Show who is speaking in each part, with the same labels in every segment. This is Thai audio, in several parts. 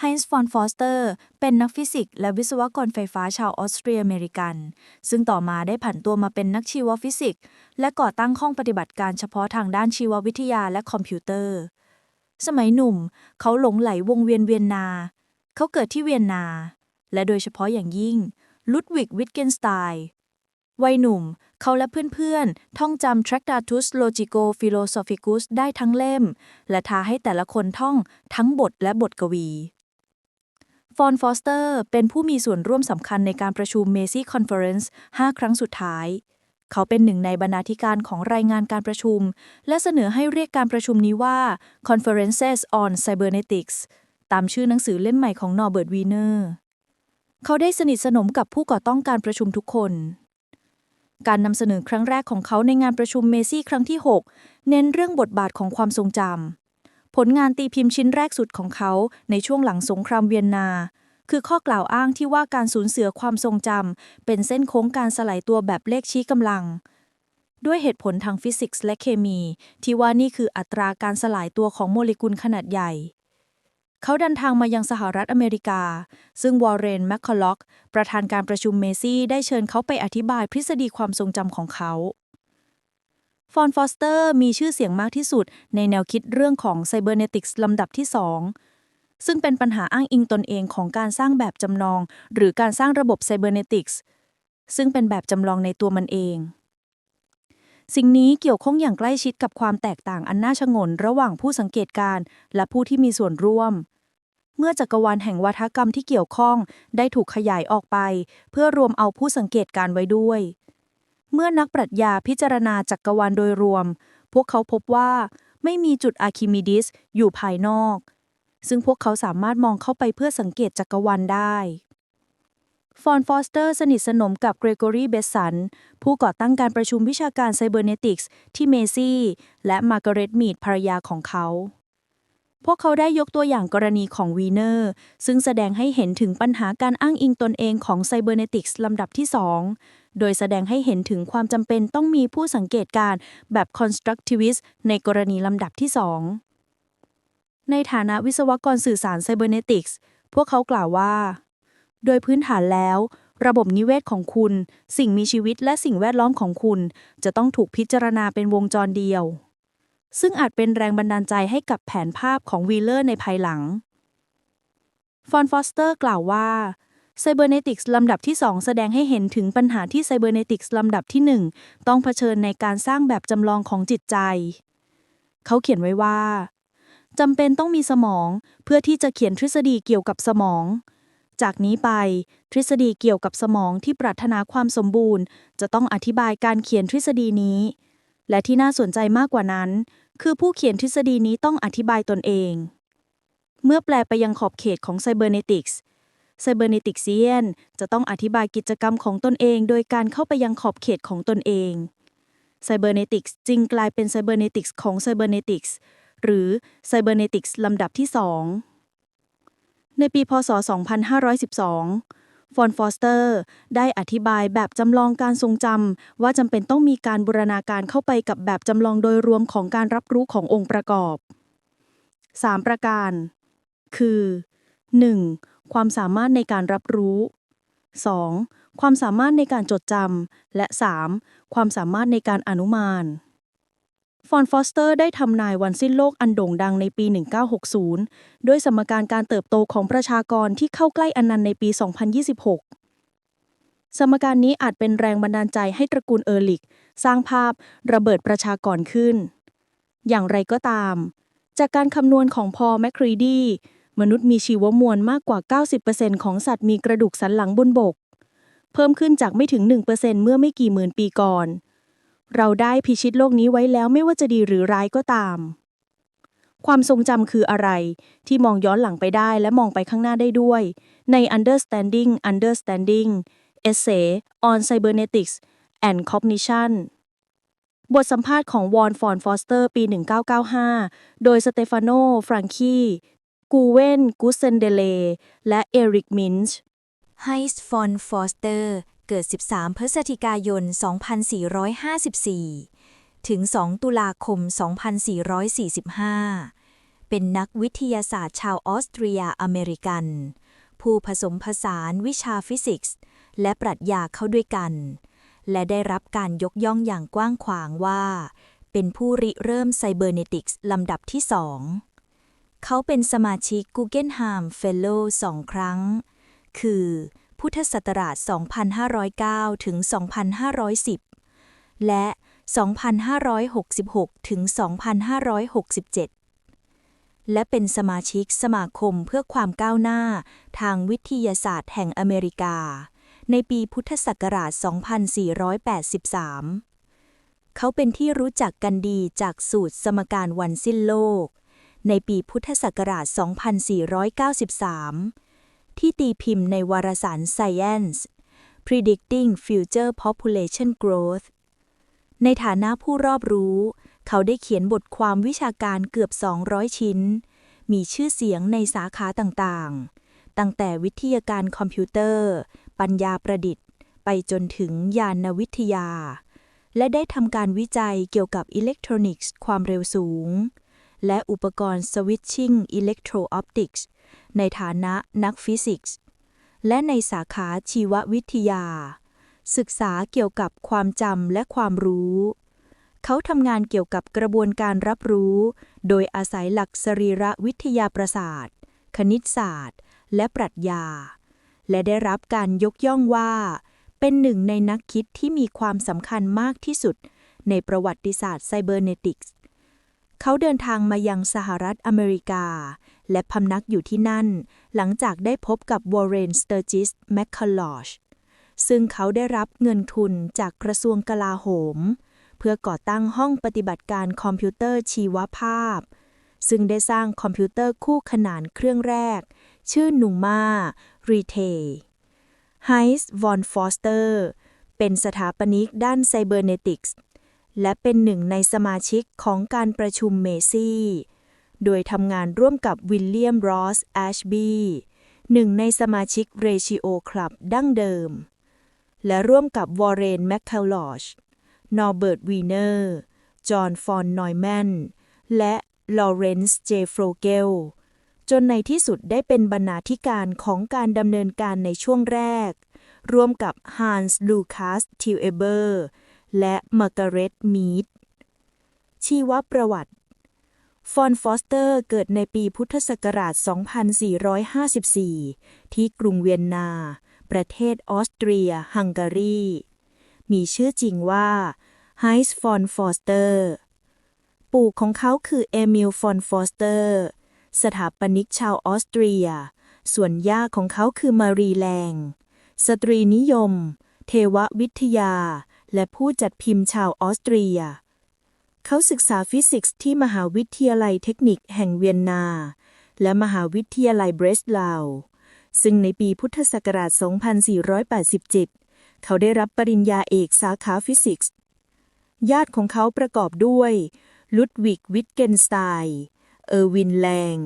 Speaker 1: ไฮน์ฟอนฟอสเตอร์ เป็นนักฟิสิกส์และวิศวกรไฟฟ้าชาวออสเตรียอเมริกัน ซึ่งต่อมาได้ผันตัวมาเป็นนักชีวฟิสิกส์และก่อตั้งห้องปฏิบัติการเฉพาะทางด้านชีววิทยาและคอมพิวเตอร์ สมัยหนุ่ม เขาหลงไหลวงเวียนเวียนนา เขาเกิดที่เวียนนา และโดยเฉพาะอย่างยิ่งลุดวิกวิทเกนสไตน์วัยหนุ่ม เขาและเพื่อนๆ ท่องจำ Tractatus Logico Philosophicus ได้ทั้งเล่ม และท้าให้แต่ละคนท่องทั้งบทและบทกวี ฟอนฟอสเตอร์เป็นผู้มีส่วนร่วมสำคัญในการประชุมเมซี่คอนเฟอเรนซ์5ครั้งสุดท้าย เขาเป็นหนึ่งในบรรณาธิการของรายงานการประชุม และเสนอให้เรียกการประชุมนี้ว่า Conferences on Cybernetics ตามชื่อหนังสือเล่มใหม่ของนอร์เบิร์ตวีเนอร์เขาได้สนิทสนมกับผู้ก่อต้องการประชุมทุกคน การนำเสนอครั้งแรกของเขาในงานประชุมเมซี่ครั้งที่ 6 เน้นเรื่องบทบาทของความทรงจำผลงานตีพิมพ์ชิ้นแรกสุดของเขาในช่วงหลังสงครามเวียนนา คือข้อกล่าวอ้างที่ว่าการสูญเสียความทรงจำเป็นเส้นโค้งการสลายตัวแบบเลขชี้กำลัง ด้วยเหตุผลทางฟิสิกส์และเคมี ที่ว่านี่คืออัตราการสลายตัวของโมเลกุลขนาดใหญ่เขาเดินทางมายังสหรัฐอเมริกา ซึ่งวอร์เรนแมคคอลล็อก ประธานการประชุมเมซี่ได้เชิญเขาไปอธิบายทฤษฎีความทรงจำของเขา ฟอนฟอสเตอร์มีชื่อเสียงมากที่สุดในแนวคิดเรื่องของไซเบอร์เนติกส์ลำดับที่2 ซึ่งเป็นปัญหาอ้างอิงตนเองของการสร้างแบบจำลอง หรือการสร้างระบบไซเบอร์เนติกส์ซึ่งเป็นแบบจำลองในตัวมันเอง สิ่งนี้เกี่ยวข้องอย่างใกล้ชิดกับความแตกต่างอันน่าชงน ระหว่างผู้สังเกตการณ์และผู้ที่มีส่วนร่วม เมื่อจักรวาลแห่งวัฒกรรมที่เกี่ยวข้องได้ถูกขยายออกไป เพื่อรวมเอาผู้สังเกตการณ์ไว้ด้วย เมื่อนักปรัชญาพิจารณาจักรวาลโดยรวม พวกเขาพบว่าไม่มีจุดอาร์คิมิดิสอยู่ภายนอก ซึ่งพวกเขาสามารถมองเข้าไปเพื่อสังเกตจักรวาลได้ฟอนฟอสเตอร์สนิทสนมกับเกรกอรีเบสัน ผู้ก่อตั้งการประชุมวิชาการไซเบอร์เนติกส์ที่เมซี่ และมาร์กาเร็ตมีดภรรยาของเขา พวกเขาได้ยกตัวอย่างกรณีของวีเนอร์ ซึ่งแสดงให้เห็นถึงปัญหาการอ้างอิงตนเองของไซเบอร์เนติกส์ลำดับที่ 2 โดยแสดงให้เห็นถึงความจำเป็นต้องมีผู้สังเกตการณ์แบบ constructivist ในกรณีลำดับที่ 2 ในฐานะวิศวกรสื่อสารไซเบอร์เนติกส์พวกเขากล่าวว่า โดยพื้นฐานแล้ว ระบบนิเวศของคุณ สิ่งมีชีวิตและสิ่งแวดล้อมของคุณ จะต้องถูกพิจารณาเป็นวงจรเดียว ซึ่งอาจเป็นแรงบันดาลใจให้กับแผนภาพของวีเลอร์ในภายหลัง ฟอนฟอสเตอร์กล่าวว่าไซเบอร์เนติกส์ลำดับที่ 2 แสดงให้เห็นถึงปัญหาที่ไซเบอร์เนติกส์ลำดับที่ 1 ต้องเผชิญในการสร้างแบบจำลองของจิตใจ เขาเขียนไว้ว่า จำเป็นต้องมีสมองเพื่อที่จะเขียนทฤษฎีเกี่ยวกับสมอง จากนี้ไปทฤษฎีเกี่ยวกับสมองที่ปรารถนาความสมบูรณ์ จะต้องอธิบายการเขียนทฤษฎีนี้ และที่น่าสนใจมากกว่านั้น คือผู้เขียนทฤษฎีนี้ต้องอธิบายตนเอง เมื่อแปลไปยังขอบเขตของไซเบอร์เนติกส์ไซเบอร์เนติกเซียนจะต้องอธิบายกิจกรรมของตนเอง โดยการเข้าไปยังขอบเขตของตนเองไซเบอร์เนติกส์จึงกลายเป็นไซเบอร์เนติกส์ของไซเบอร์เนติกส์ หรือไซเบอร์เนติกส์ลำดับที่ 2 ในปีพศ 2512 ฟอนฟอสเตอร์ ได้อธิบายแบบจำลองการทรงจำว่าจำเป็นต้องมีการบูรณาการเข้าไปกับแบบจำลองโดยรวมของการรับรู้ขององค์ประกอบ 3 ประการ คือ 1. ความสามารถในการรับรู้ 2. ความสามารถในการจดจำและ 3. ความสามารถในการอนุมาน ฟอนฟอสเตอร์ได้ทำนายวันสิ้นโลกอันโด่งดังในปี 1960 ด้วยสมการการเติบโตของประชากรที่เข้าใกล้อนันต์ในปี 2026 สมการนี้อาจเป็นแรงบันดาลใจให้ตระกูลเออร์ลิก สร้างภาพระเบิดประชากรขึ้น อย่างไรก็ตาม จากการคำนวณของพอแมคครีดีมนุษย์มีชีวมวลมากกว่า 90%ของสัตว์มีกระดูกสันหลังบนบก เพิ่มขึ้นจากไม่ถึง 1%เมื่อไม่กี่หมื่นปีก่อน เราได้พิชิตโลกนี้ไว้แล้วไม่ว่าจะดีหรือร้ายก็ตาม ความทรงจำคืออะไรที่มองย้อนหลังไปได้และมองไปข้างหน้าได้ด้วย ใน Understanding Understanding Essay on Cybernetics and Cognition บทสัมภาษณ์ของวอนฟอนฟอสเตอร์ปี 1995 โดยสเตฟานโน ฟรังคีกูเวนกุสเซนเดเล และเอริกมินช์
Speaker 2: ไฮส์ฟอนฟอสเตอร์ เกิด 13 พฤศจิกายน 2454 ถึง 2 ตุลาคม 2445 เป็นนักวิทยาศาสตร์ชาวออสเตรียอเมริกัน ผู้ผสมผสานวิชาฟิสิกส์ และปรัชญาเข้าด้วยกัน และได้รับการยกย่องอย่างกว้างขวางว่า เป็นผู้ริเริ่มไซเบอร์เนติกส์ลำดับที่สองเขาเป็นสมาชิก Guggenheim Fellow สองครั้ง คือ พุทธศักราช 2509 ถึง 2510 และ 2566 ถึง 2567 และเป็นสมาชิกสมาคมเพื่อความก้าวหน้าทางวิทยาศาสตร์แห่งอเมริกา ในปีพุทธศักราช 2483 เขาเป็นที่รู้จักกันดีจากสูตรสมการวันสิ้นโลก ในปีพุทธศักราช 2493 ที่ตีพิมพ์ในวารสาร Science Predicting Future Population Growth ในฐานะผู้รอบรู้ เขาได้เขียนบทความวิชาการเกือบ 200 ชิ้น มีชื่อเสียงในสาขาต่างๆ ตั้งแต่วิทยาการคอมพิวเตอร์ ปัญญาประดิษฐ์ ไปจนถึงยานวิทยา และได้ทำการวิจัยเกี่ยวกับอิเล็กทรอนิกส์ความเร็วสูง และอุปกรณ์สวิตชิ่งอิเล็กโทรออปติกส์ ในฐานะนักฟิสิกส์ และในสาขาชีววิทยา ศึกษาเกี่ยวกับความจำและความรู้ เขาทำงานเกี่ยวกับกระบวนการรับรู้ โดยอาศัยหลักสรีระวิทยาประสาท คณิตศาสตร์ และปรัชญา และได้รับการยกย่องว่า เป็นหนึ่งในนักคิดที่มีความสำคัญมากที่สุด ในประวัติศาสตร์ไซเบอร์เนติกส์เขาเดินทางมายังสหรัฐอเมริกา และพำนักอยู่ที่นั่น หลังจากได้พบกับวอร์เรนสเตอร์จิสแมคค l ลอชซึ่งเขาได้รับเงินทุนจากกระทรวงกลาโหม เพื่อก่อตั้งห้องปฏิบัติการคอมพิวเตอร์ชีวภาพ ซึ่งได้สร้างคอมพิวเตอร์คู่ขนานเครื่องแรก ชื่อนูมารีเทไฮส์วอนฟอสเตอร์เป็นสถาปนิกด้านไซเบอร์เนติกส์และเป็นหนึ่งในสมาชิกของการประชุมเมซี่ โดยทำงานร่วมกับวิลเลียมรอสแอชบีหนึ่งในสมาชิกเรชิโอคลับดั้งเดิม และร่วมกับวอร์เรนแมคเคลลอชนอร์เบิร์ตวีเนอร์ จอห์นฟอนนอยแมน และลอเรนซ์เจโฟรเกล จนในที่สุดได้เป็นบรรณาธิการของการดำเนินการในช่วงแรก ร่วมกับฮันส์ลูคัสทิวเอเบอร์ และมาร์กาเร็ตมีดชีวประวัติ ฟอนฟอสเตอร์เกิดในปีพุทธศักราช 2454 ที่กรุงเวียนนา ประเทศออสเตรีย ฮังการี มีชื่อจริงว่าไฮส์ฟอนฟอสเตอร์ ปู่ของเขาคือเอมิลฟอนฟอสเตอร์ สถาปนิกชาวออสเตรีย ส่วนย่าของเขาคือมารีแลงสตรีนิยม เทววิทยา และผู้จัดพิมพ์ชาวออสเตรีย เขาศึกษาฟิสิกส์ที่มหาวิทยาลัยเทคนิคแห่งเวียนนา และมหาวิทยาลัยเบรสลาว ซึ่งในปีพุทธศักราช 2487 เขาได้รับปริญญาเอกสาขาฟิสิกส์ ญาติของเขาประกอบด้วย ลุดวิกวิทเกนสไตน์เออร์วินแลง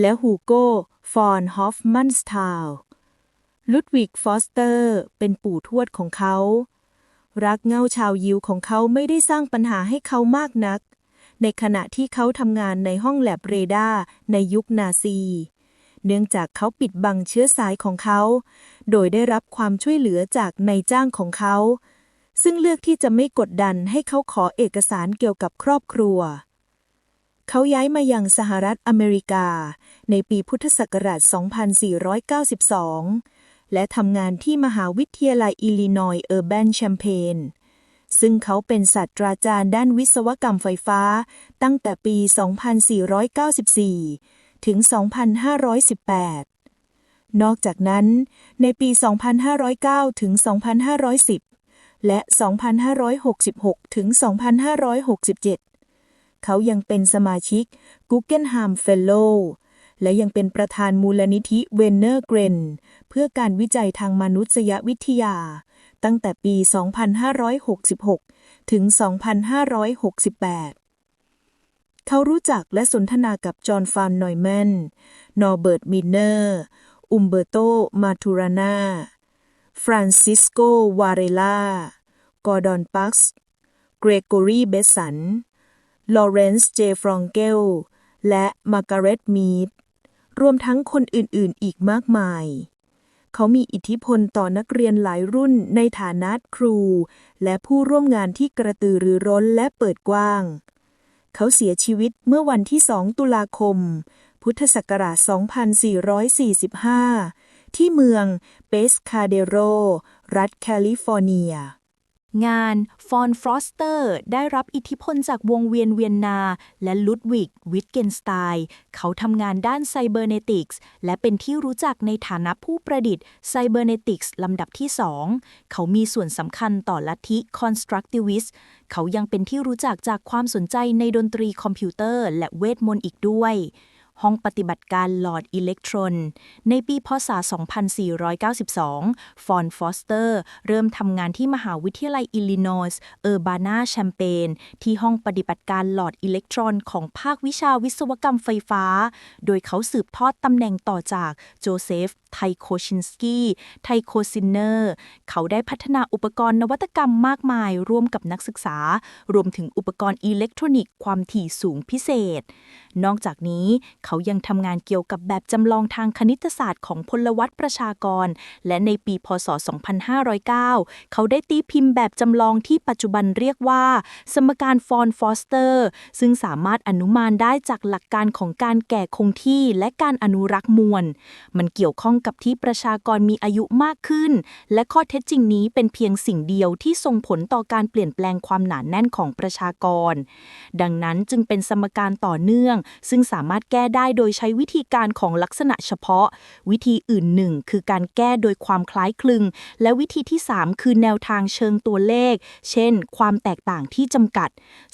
Speaker 2: และฮูโก้ฟอนฮอฟมันสทาวลุดวิกฟอสเตอร์ เป็นปู่ทวดของเขา รักเง่าชาวยิวของเขาไม่ได้สร้างปัญหาให้เขามากนัก ในขณะที่เขาทำงานในห้องแลบเรดาร์ในยุคนาซี เนื่องจากเขาปิดบังเชื้อสายของเขา โดยได้รับความช่วยเหลือจากนายจ้างของเขา ซึ่งเลือกที่จะไม่กดดันให้เขาขอเอกสารเกี่ยวกับครอบครัว เขาย้ายมายังสหรัฐอเมริกา ในปีพุทธศักราช 2492 และทำงานที่มหาวิทยาลัยอิลลินอยส์เออร์แบนแชมเปญซึ่งเขาเป็นศาสตราจารย์ด้านวิศวกรรมไฟฟ้า ตั้งแต่ปี 2494 ถึง 2518 นอกจากนั้น ในปี 2509 ถึง 2510 และ 2566 ถึง 2567 เขายังเป็นสมาชิก Guggenheim Fellow และยังเป็นประธานมูลนิธิเวนเนอร์เกรน เพื่อการวิจัยทางมนุษยวิทยา ตั้งแต่ปี 2566 ถึง 2568เขารู้จักและสนทนากับจอห์นฟานนอยแมน นอร์เบิร์ตมินเนอร์ อุมเบโต มาทูรานา ฟรานซิสโก วาเรลา กอร์ดอนปักส์ เกรโกรี เบสัน ลอเรนซ์ เจฟรองเกล
Speaker 3: และมาร์กาเร็ตมีด รวมทั้งคนอื่นๆ อีกมากมาย เขามีอิทธิพลต่อนักเรียนหลายรุ่นในฐานะครู และผู้ร่วมงานที่กระตือรือร้นและเปิดกว้าง เขาเสียชีวิตเมื่อวันที่ 2 ตุลาคม พุทธศักราช 2445 ที่เมืองเปสคาเดโร รัฐแคลิฟอร์เนีย
Speaker 1: งานฟอนฟรอสเตอร์ได้รับอิทธิพลจากวงเวียนเวียนนา และลุดวิกวิทเกนสไตน์เขาทำงานด้านไซเบอร์เนติกส์และเป็นที่รู้จักในฐานะผู้ประดิษฐ์ไซเบอร์เนติกส์ลำดับที่ 2 เขามีส่วนสำคัญต่อลัทธิ Constructivist เขายังเป็นที่รู้จักจากความสนใจในดนตรีคอมพิวเตอร์ และเวทมนต์อีกด้วย ห้องปฏิบัติการหลอดอิเล็กทรอน ในปีพศ 2492 ฟอนฟอสเตอร์ เริ่มทำงานที่มหาวิทยาลัยอิลลินอยส์เออร์บานาแชมเปญที่ห้องปฏิบัติการหลอดอิเล็กทรอน ของภาควิชาวิศวกรรมไฟฟ้า โดยเขาสืบทอดตำแหน่งต่อจากโจเซฟ ไทโคชินสกี้ ไทโคซินเนอร์ เขาได้พัฒนาอุปกรณ์นวัตกรรมมากมาย ร่วมกับนักศึกษา รวมถึงอุปกรณ์อิเล็กทรอนิกส์ความถี่สูงพิเศษ นอกจากนี้เขายังทำงานเกี่ยวกับแบบจำลองทางคณิตศาสตร์ของพลวัตประชากร และในปีพศ 2509 เขาได้ตีพิมพ์แบบจำลองที่ปัจจุบันเรียกว่า สมการฟอนฟอสเตอร์ ซึ่งสามารถอนุมานได้จากหลักการของการแก่คงที่และการอนุรักษ์มวล มันเกี่ยวข้องกับที่ประชากรมีอายุมากขึ้น และข้อเท็จจริงนี้เป็นเพียงสิ่งเดียวที่ส่งผลต่อการเปลี่ยนแปลงความหนาแน่นของประชากร ดังนั้นจึงเป็นสมการต่อเนื่อง ซึ่งสามารถแก้ได้ได้โดยใช้วิธีการของลักษณะเฉพาะ วิธีอื่นหนึ่งคือการแก้โดยความคล้ายคลึง และวิธีที่ 3 คือแนวทางเชิงตัวเลข เช่น ความแตกต่างที่จำกัด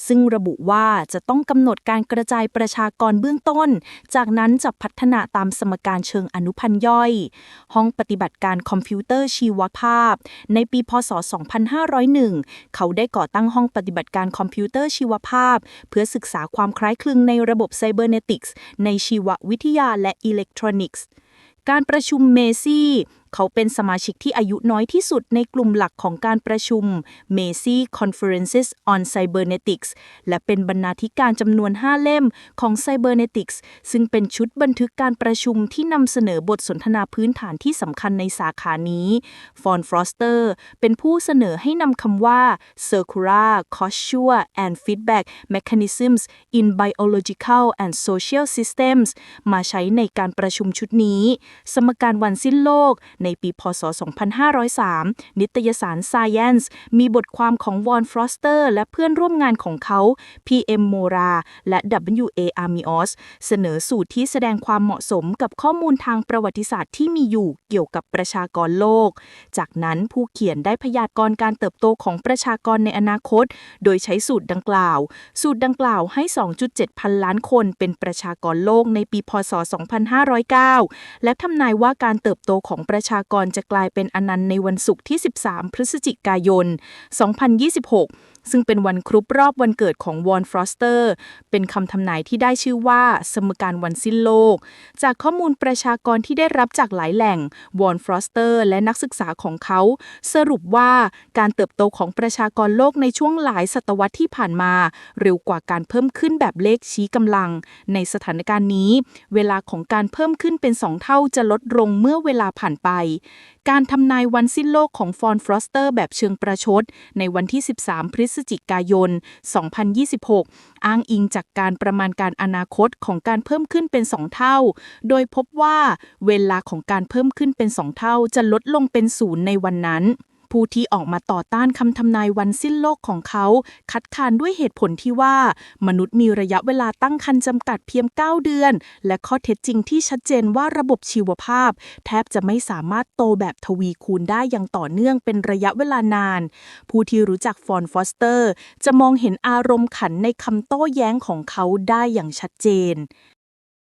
Speaker 1: ซึ่งระบุว่าจะต้องกำหนดการกระจายประชากรเบื้องต้น จากนั้นจะพัฒนาตามสมการเชิงอนุพันธ์ย่อย ห้องปฏิบัติการคอมพิวเตอร์ชีวภาพ ในปีพศ 2501 เขาได้ก่อตั้งห้องปฏิบัติการคอมพิวเตอร์ชีวภาพ เพื่อศึกษาความคล้ายคลึงในระบบไซเบอร์เนติกส์ในชีววิทยาและอิเล็กทรอนิกส์ การประชุมเมซี่ เขาเป็นสมาชิกที่อายุน้อยที่สุดในกลุ่มหลักของการประชุม Macy Conferences on Cybernetics และเป็นบรรณาธิการจำนวน 5 เล่มของ Cybernetics ซึ่งเป็นชุดบันทึกการประชุมที่นำเสนอบทสนทนาพื้นฐานที่สำคัญในสาขานี้ ฟอนฟรอสเตอร์เป็นผู้เสนอให้นำคำว่า circular causal and feedback mechanisms in biological and social systems มาใช้ในการประชุมชุดนี้ สมการวันสิ้นโลกในปีพศ 2503 นิตยสาร Science มีบทความของวอนฟรอสเตอร์และเพื่อนร่วมงานของเขา PM Mora และ W.A. Amios เสนอสูตรที่แสดงความเหมาะสมกับข้อมูลทางประวัติศาสตร์ที่มีอยู่เกี่ยวกับประชากรโลก จากนั้นผู้เขียนได้พยากรณ์การเติบโตของประชากรในอนาคต โดยใช้สูตรดังกล่าว สูตรดังกล่าวให้ 2.7 พันล้านคนเป็นประชากรโลกในปีพศ 2509 และทำนายว่าการเติบโตของประชากรจะกลายเป็นอนันต์ในวันศุกร์ที่ 13 พฤศจิกายน 2026 ซึ่งเป็นวันครบรอบวันเกิดของวอนฟรอสเตอร์ เป็นคำทำนายที่ได้ชื่อว่า สมการวันสิ้นโลก จากข้อมูลประชากรที่ได้รับจากหลายแหล่ง วอนฟรอสเตอร์ และนักศึกษาของเขา สรุปว่าการเติบโตของประชากรโลกในช่วงหลายศตวรรษที่ผ่านมา เร็วกว่าการเพิ่มขึ้นแบบเลขชี้กำลัง ในสถานการณ์นี้ เวลาของการเพิ่มขึ้นเป็นสองเท่าจะลดลงเมื่อเวลาผ่านไป การทำนายวันสิ้นโลกของฟอนฟรอสเตอร์ แบบเชิงประชด ในวันที่ 13 พฤศศจิกายน 2026 อ้างอิงจากการประมาณการอนาคตของการเพิ่มขึ้นเป็น 2 เท่า โดยพบว่าเวลาของการเพิ่มขึ้นเป็น 2 เท่าจะลดลงเป็นศูนย์ในวันนั้น ผู้ที่ออกมาต่อต้านคำทำนายวันสิ้นโลกของเขา คัดค้านด้วยเหตุผลที่ว่า มนุษย์มีระยะเวลาตั้งครรภ์จำกัดเพียง 9 เดือน และข้อเท็จจริงที่ชัดเจนว่าระบบชีวภาพ แทบจะไม่สามารถโตแบบทวีคูณได้อย่างต่อเนื่องเป็นระยะเวลานาน ผู้ที่รู้จักฟอนฟอสเตอร์ จะมองเห็นอารมณ์ขันในคำโต้แย้งของเขาได้อย่างชัดเจน